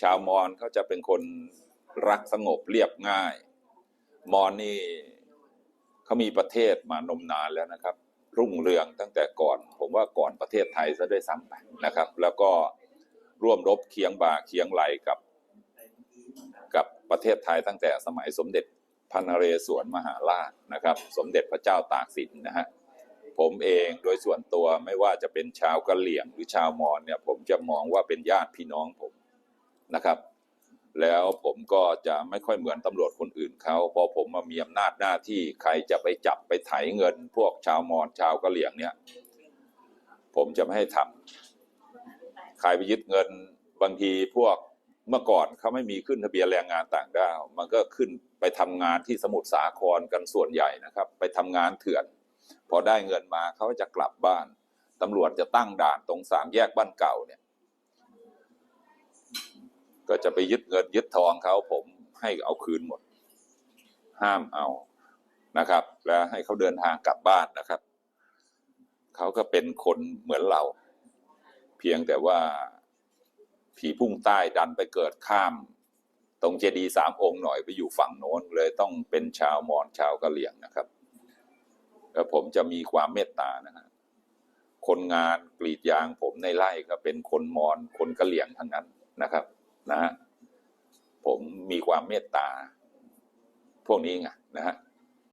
ชาวมอญเขาจะเป็นคนรักสงบเรียบง่าย มอญนี่เขามีประเทศมานมนานแล้วนะครับ รุ่งเรืองตั้งแต่ก่อน ผมว่าก่อนประเทศไทยซะด้วยซ้ำไปนะครับ แล้วก็ร่วมรบเคียงบ่าเคียงไหลกับ กับประเทศไทยตั้งแต่สมัยสมเด็จพระนเรศวรมหาราชนะครับ สมเด็จพระเจ้าตากสินนะฮะผมเองโดยส่วนตัวไม่ว่าจะเป็นชาวกะเหรี่ยงหรือชาวมอญเนี่ย ผมจะมองว่าเป็นญาติพี่น้องผม นะครับ แล้วผมก็จะไม่ค่อยเหมือนตำรวจคนอื่นเขาพอผมมามีอำนาจหน้าที่ใครจะไปจับไปไถเงิน พวกชาวมอญชาวกะเหรี่ยงเนี่ย ผมจะไม่ให้ทำใครไปยึดเงินบางทีพวกเมื่อก่อนเขาไม่มีขึ้นทะเบียนแรงงานต่างด้าวมันก็ขึ้นไปทำงานที่สมุทรสาครกันส่วนใหญ่นะครับ ไปทำงานเถื่อน พอได้เงินมาเขาจะกลับบ้านตำรวจจะตั้งด่านตรงสามแยกบ้านเก่าเนี่ย ก็จะไปยึดเงินยึดทองเขาผมให้เอาคืนหมด ห้ามเอานะครับ แล้วให้เขาเดินทางกลับบ้านนะครับเขาก็เป็นคนเหมือนเรา เพียงแต่ว่าผีพุ่งใต้ดันไปเกิดข้าม ตรงเจดีสามองค์หน่อยไปอยู่ฝั่งโน้นเลยต้องเป็นชาวมอญชาวกะเหรี่ยงนะครับแล้วผมจะมีความเมตตานะฮะคนงานกรีดยางผมในไร่ก็เป็นคนมอญคนกะเหรี่ยงทั้งนั้นนะครับ นะฮะผมมีความเมตตา พวกนี้ไงนะฮะ